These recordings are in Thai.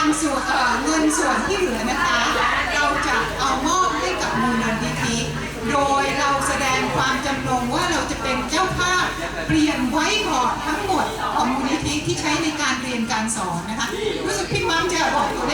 างส่วนเงินส่วนที่เหลือนะคะ เราจะเอามอบให้กับมูลนิธิโดยเราแสดงความจำนงว่าเราจะเป็นเจ้าภาพเปลี่ยนไว้บอร์ดทั้งหมดของมูลนิธิที่ใช้ในการเรียนการสอนนะคะรู้สึกพี่มัมจะบอกตัว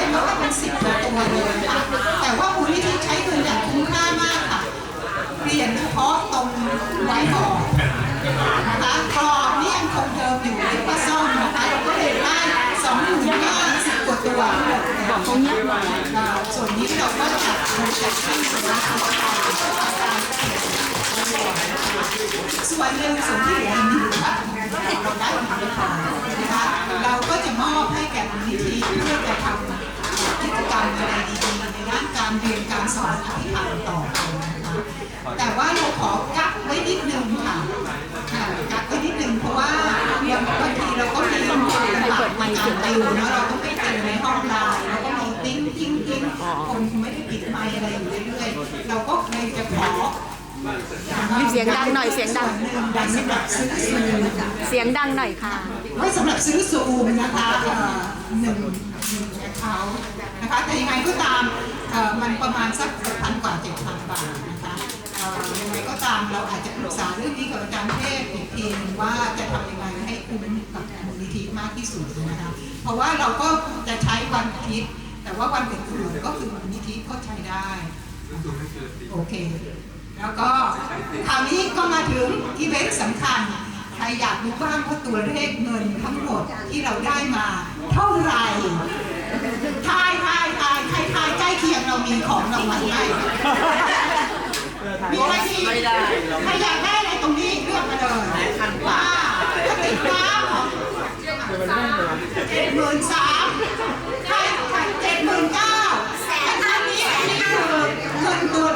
ส่วนหนึ่งส่วนที่เหลือมีอยู่ค่ะเราได้ผลิตภัณฑ์นะคะเราก็จะมอบให้แก่มูลนิธิเพื่อจะทำกิจกรรมอะไรดีๆในด้านการเรียนการสอนอภิบาลต่อไปนะคะแต่ว่าเราขอกักไว้นิดนึงค่ะค่ะกักไว้นิดนึงเพราะว่าบางทีเราก็มีลำบากในการติวเนาะเราต้องไปติวในห้องไลน์แล้วก็มี ติ้งติ้งติ้งคนไม่ได้ปิดไมค์อะไรอยู่เรื่อยๆเราก็เลยจะขอเสียงดังหน่อยเสียงดังดังสำหรับซื้อซูมเสียงดังหน่อยค่ะไว้สำหรับซื้อซูมนะคะเอ่อหนึ่งหนึ่งแอคเคาท์นะคะแต่ยังไงก็ตามเอ่อมันประมาณสักพันกว่าเจ็ดพันบาทนะคะเอ่อยังไงก็ตามเราอาจจะปรึกษาเรื่องนี้กับอาจารย์เทพอีกทีหนึงว่าจะทำยังไงให้คุ้มกับมูลนิธิมากที่สุดนะคะเพราะว่าเราก็จะใช้วันอาทิตย์ แต่ว่าวันอื่นๆก็คือมูลนิธิก็ใช้ได้ โอเค แล้วก็คราวนี้ก็มาถึงอีเวนต์สำคัญ ใครอยากรู้บ้างว่าตัวเลขเงินทั้งหมดที่เราได้มา เท่าไหร่ทายทายทายใครทายใกล้เคียงเรามีของรางวัลให้มีไหมที่ใครอยากได้อะไรตรงนี้เลือกมาเลยว่าถ้าติดน้ำเจ็ดหมื่นสาม นเก้าแสนอันนี้อันนี้คือเงินตัว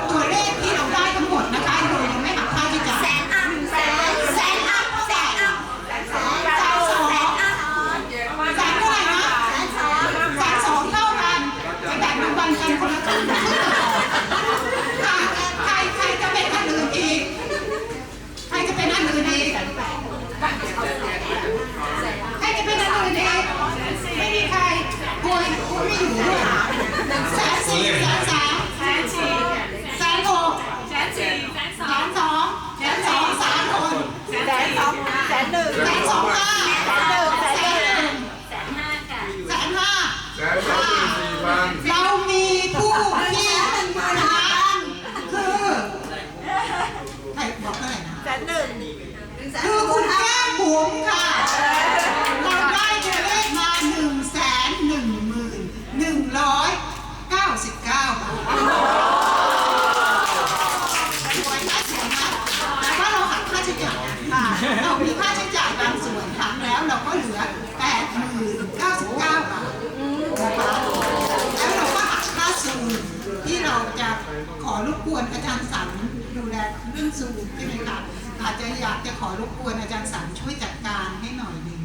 เรื่องซูมใช่ไหมคะอาจจะอยากจะขอรบกวนอาจารย์สันช่วยจัดการให้หน่อยหนึ่ง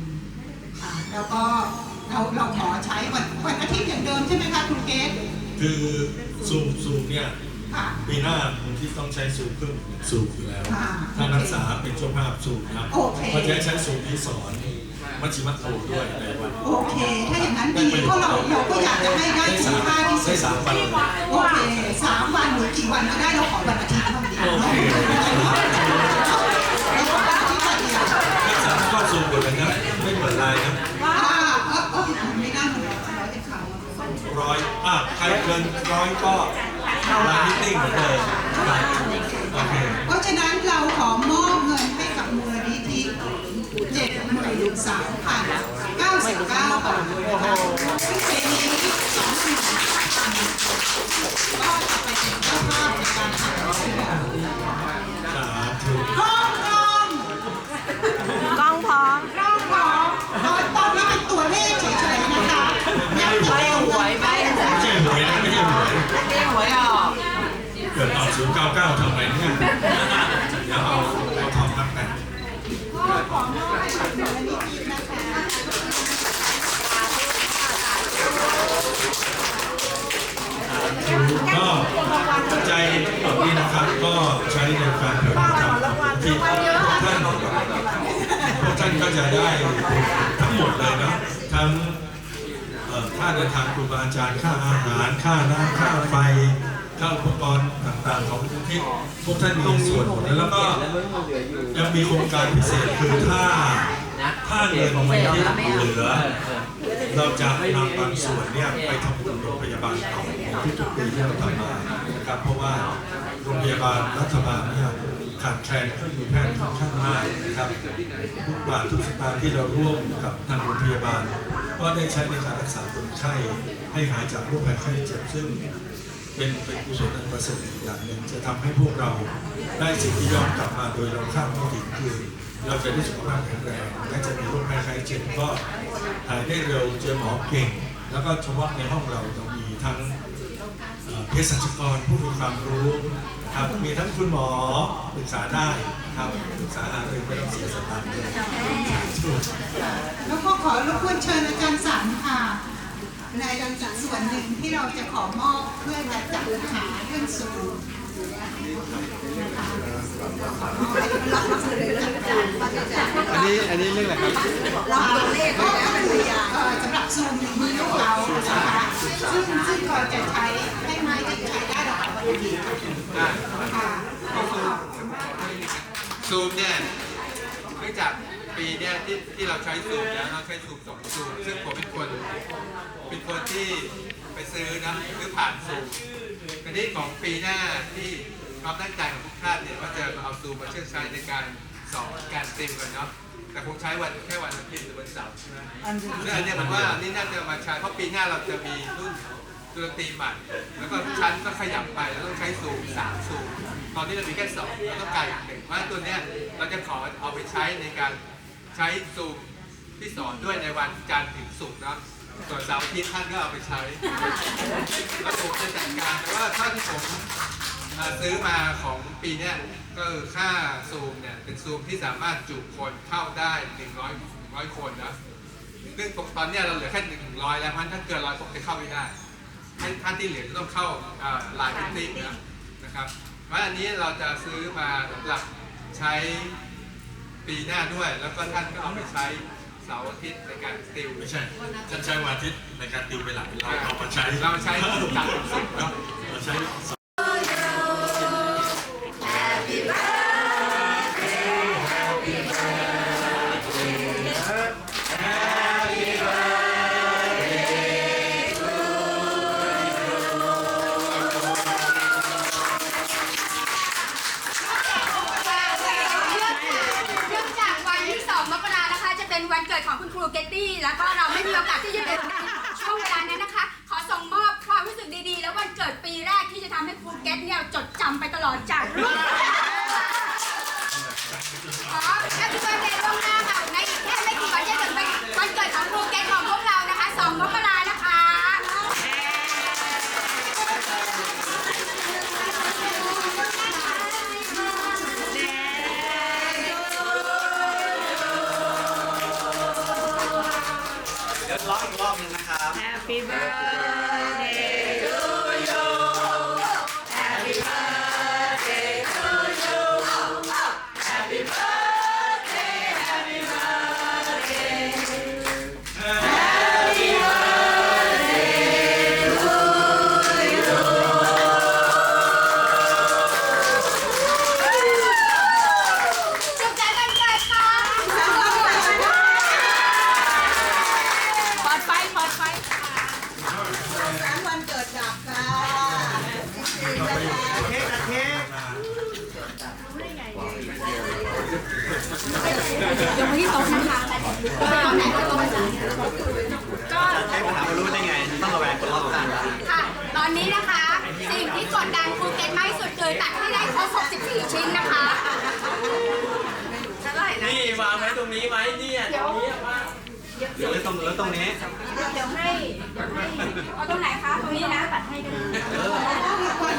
ค่ะแล้วก็เราเราขอใช้วันวันอาทิตย์อย่างเดิมใช่ไหมคะคุณเกศคือสูบสูบเนี่ยค่ะปีหน้ามูลที่ต้องใช้สูบเครื่องสูบอยู่แล้วอ่าถ้านักศึกษาเป็นเจ้าภาพสูบนะครับโอเคก็จะใช้สูบที่สอนมัชชิมัตโตด้วยในวันโอเค ถ้าอย่างนั้นดีเพราะเราเราก็อยากจะให้ได้ได้คุ้สามมค่าที่สุได้ด สามวันเลยโอ กี่วันก็ได้เราขอวันอาทิตย์เท่าเดียวโอเคเราขอวันอาทิตย์เท่าเดียวนักศึกษาก็สูบหมดเลยนะไม่เปิดไลน์นะว่าเออเออไม่น่าเหมือนเราเราจะเขาร้อยอะใครเกินร้อยก็ไลน์มิทติ้งเหมือนเดิมโอเคเพราะฉะนั้นเราขอมอบเงินให้กับมูลนิธิเจ็ดหมื่นสามพันเก้าสิบเก้าบาทนะคะซึ่งเป็นนี้สองหมื่น ก็จะไปเป็นเจ้าภาพในการหาเสื้อสาธุกล้องกล้องก้องพร้อมกล้องตอนนี้เป็นตัวเลขเฉยๆนะคะไม่หวยไม่หวยไม่ใช่หวยนะไม่ใช่หวยไม่หวยออกเกิดตอศูนย์เก้าเก้าทำไมเนี่ยเดี๋ยวเอาเอาทำนักแต่ ก็ให้กับมูลนิธินะคะก็ปัจจัยทั้งหมดนี้นะครับ ก็ใช้ในการเยแพร่ธรรมที่ท่านพวกท่านก็จะได้ทั้งหมดเลยนะทั้งค่าเดินทางครูบาอาจารย์ค่าอาหาร ค่าน้ำค่าไฟค่าอุปกรณ์ต่างๆ ของที่พวกท่านมีส่วนหมดแล้วก็ยังมีโครงการพิเศษคือถ้าถ้าเงินที่เหลือ เราจะนำบางส่วนเนี่ยไปทำบุญโรงพยาบาลเก่อ ทุกๆปีที่เราทำมานะครับเพราะว่าโรงพยาบาลรัฐบาลเนี่ยขาดแคลนเครื่องมือแพทย์ค่อนข้างมากนะครับทุกบาททุกสตางค์ที่เราร่วมกับทางโรงพยาบาล ก็ได้ใช้ในการรักษาคนไข้ให้หายจากโรคภัยไข้เจ็บซึ่งเป็นเป็นกุศลอันประเสริฐอีกอย่างหนึ่งจะทำให้พวกเราได้สิ่งที่ย้อนกลับมาโดยเราคาดไม่ถึงคือ เราจะได้สุขภาพแข็งแรงและจะมีโรคภัยไข้เจ็บก็หายได้เร็วเจอหมอเก่ง แล้วก็เฉพาะในห้องเราเรามีทั้ง เอ่อเภสัชกรผู้มีความรู้นะครับมีทั้งคุณหมอปรึกษาได้นะครับปรึกษาหารือไม่ต้องเสียสตางค์เลยแล้วก็ขอรบกวนเชิญอาจารย์สันค่ะในส่วนหนึ่งที่เราจะขอมอบเพื่อจะจัดหาเรื่องสูตรนะคะอันนี้อันนี้เรื่องอะไรครับเราตัวเลขก็คือเอ่อสำหรับซูมอย่างนี้ของเรานะคะซึ่งซึ่งก็จะใช้ ให้ไม้ที่ใช้ได้ระดับวันนี้ค่ะซูมเนี่ยเนื่องจากปีเนี่ยที่ที่เราใช้ซูมแล้วเราใช้ซูมสองซูมซึ่งผมเป็นคนเป็นคนที่ไปซื้อนะซื้อผ่านซูมแต่นี่ของปีหน้าที่ความตั้งใจของทุกท่านเนี่ยว่าจะมาเอาซูมมาเชื่อใช้ในการสอนการติวกันเนาะแต่คงใช้วันแค่วันอาทิตย์หรือวันเสาร์ใช่ไหมซึ่งอันเนี้ยผมว่านี่น่าจะมาใช้เพราะปีหน้าเราจะมีรุ่น ดนตรีใหม่แล้วก็ชั้นก็ขยับไปแล้วต้องใช้ซูมสามซูมตอนนี้เรามีแค่สองเราต้องการอีกหนึ่งเพราะฉะนั้นตัวเนี้ยเราจะขอเอาไปใช้ในการใช้ซูมที่สอนด้วยในวันจันทร์ถึงศุกร์นะส่วนเสาร์อาทิตย์ท่านก็เอาไปใช้แล้วผมจะจัดการแต่ว่าถ้าที่ผมซื้อมาของปีนี้ก็ค่าซูมเนี่ยเป็นซูมที่สามารถจุคนเข้าได้100 100คนนะซึ่งตอนนี้เราเหลือแค่100 แล้วเพราะฉะนั้นถ้าเกินร้อยผมจะเข้าไม่ได้ ให้ท่านที่เหลือจะต้องเข้าไลน์มิติ้งนะนะครับเพราะอันนี้เราจะซื้อมาสำหรับใช้ปีหน้าด้วย แล้วก็ท่านก็เอาไปใช้เสาร์อาทิตย์ในการติว ไม่ใช่ฉันใช้วันอาทิตย์ในการติวไปหลังเราเอามาใช้เราใช้จันทร์ถึงศุกร์เนาะเราใช้เ Happy birthday เดี๋ยวตรงแล้วตรงนี้เดี๋ยวให้เอาตรงไหนคะตรงนี้นะตัดให้กัน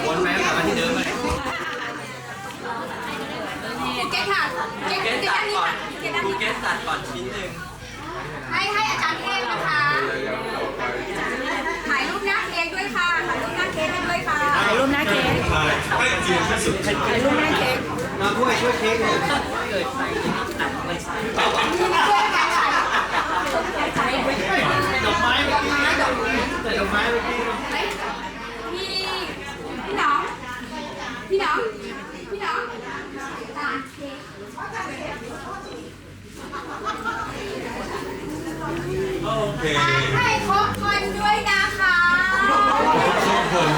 วนแม่กลับมาที่เดิมเลยครูเก็ตค่ะเก็ตเก็ตตัดก่อนเก็ตด้านนี้เกตัดก่อนชิ้นหนึ่งให้ให้อาจารย์เทพนะคะถ่ายรูปหน้าเค้กด้วยค่ะถ่ายรูปหน้าเค้กให้ด้วยค่ะถ่ายรูปหน้าเค้กถ่ายรูปหน้าเค้กมาช่วยช่วยเค้กหน่อยช่วยกันถ่ายดอกไม้เมื่อกี้ ดอกไม้เมื่อกี้ เฮ้ย พี่พี่น้องพี่น้องพี่น้องทานเค้กโอเคทานให้ครบคนด้วยนะคะทุกคน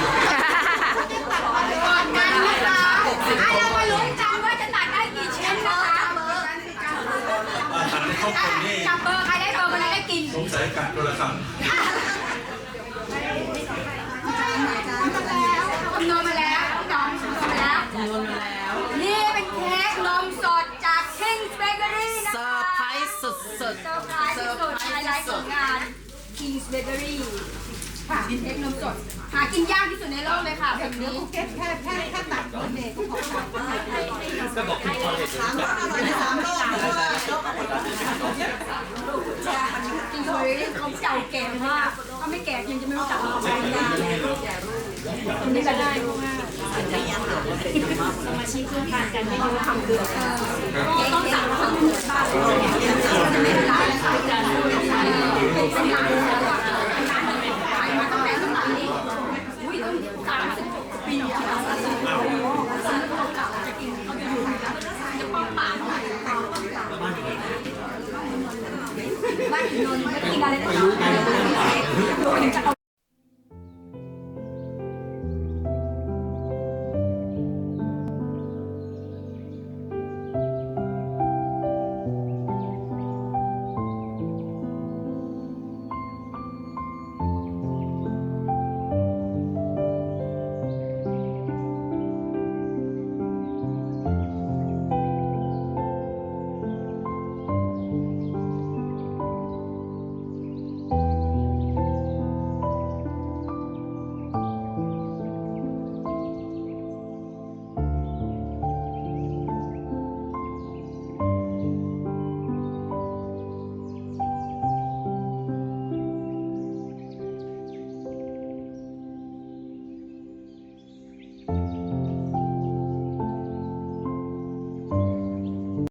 ก่อนกันนะคะอะเรามาลุ้นกันว่าจะตัดได้กี่ชิ้นนะคะจับเบอร์ใครได้เบอร์คนนั้นได้กิน สงสัยกัดตัวละคำ คำนวณมาแล้วพี่น้องคำน วณมาแล้วคำนวณมาแล้วนี่เป็นเค้กนมสดจาก King's Bakery นะคะเซอร์ไพรส์สุดเซอร์ไพรส์ที่สุดไฮไลท์ของงาน King's Bakery ค่ะเค้กนมสด หากินยากที่สุดในโลกเลยค่ะแบบนี้แค่แค่แค่แค่ตัดคนเด็กก็พอก็บอกพี่พอเลยในสามโลกเลยว่า King's Bakery เขาเก่าแก่มากถ้าไม่แก่ยังจะไม่รู้จักเราเลยคนนี้ก็ได้มาก สมาชิกร่วมกันกันไม่รู้ทำเดือดต้องสั่งทำเดือดบ้างจะไม่เป็นไร